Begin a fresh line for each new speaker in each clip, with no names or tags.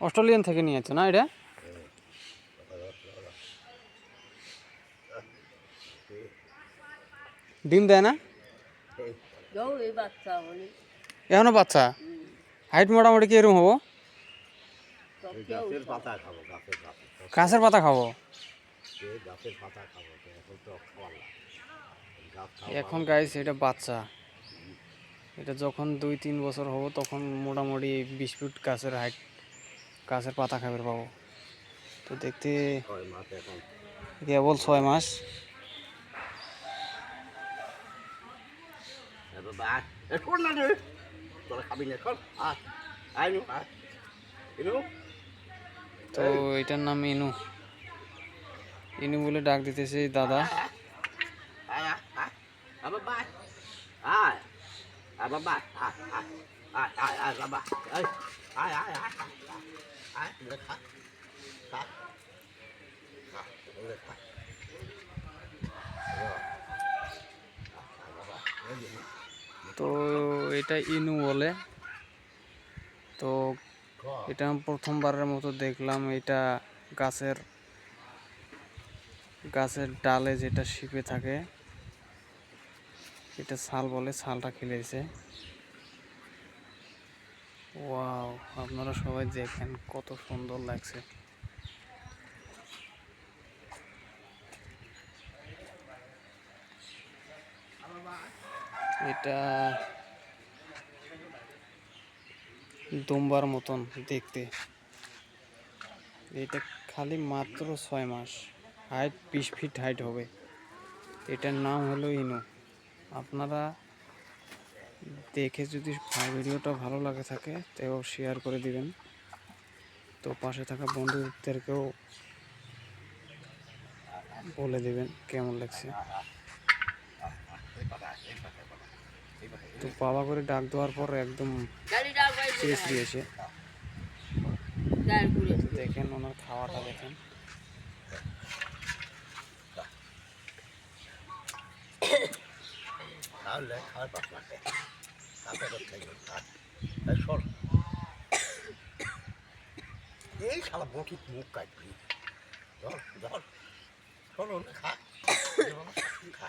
Australian থেকে নিয়েছো না এটা? ডিম দেয় না?
এখনও বাচ্চা?
হাইট মোটামুটি কি এরকম হব
গাছের পাতা খাব এখন
গাইস এটা বাচ্চা। এটা যখন দুই তিন বছর হব তখন মোটামুটি বিশ ফুট গাছের হাইট গাছের পাতা খাবার পাবো। তো দেখতে কেবল ছয় মাস। তো এটার নাম ইনু। ইনু বলে ডাক দিতেছে দাদা।
আবার আয় আবার বাস
তো এটা ইনু বলে। তো এটা আমি প্রথমবারের মতো দেখলাম। এটা গাছের গাছের ডালে যেটা শিপে থাকে, এটা ছাল বলে, ছালটা খেলেছে ওয়াও, আপনারা সবাই দেখেন কত সুন্দর লাগছে। এটা দুম্বার মতন দেখতে। এটা খালি মাত্র ছয় মাস। হাইট বিশ ফিট হাইট হবে। এটার নাম হলো ইনু। আপনারা দেখে যদি ভিডিওটা ভালো লাগে থাকে তো শেয়ার করে দিবেন। তো পাশে থাকা বন্ধুদেরকেও বলে দিবেন কেমন লাগছে। তো বাবা করে ডাক দেওয়ার পর একদম দিয়েছে। দেখেন ওনার খাওয়াটা দেখেন।
তাহলে খাওয়ার এই শালা বটি মুখ কাটবি ধর ধর সর খা খা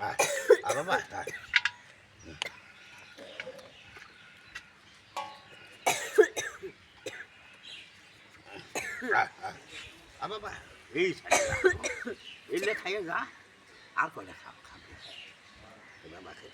আয়। আয়, আয়। আয় বাবা এই এলে খাইয়ে যা আর কয়টা খাব? খাবে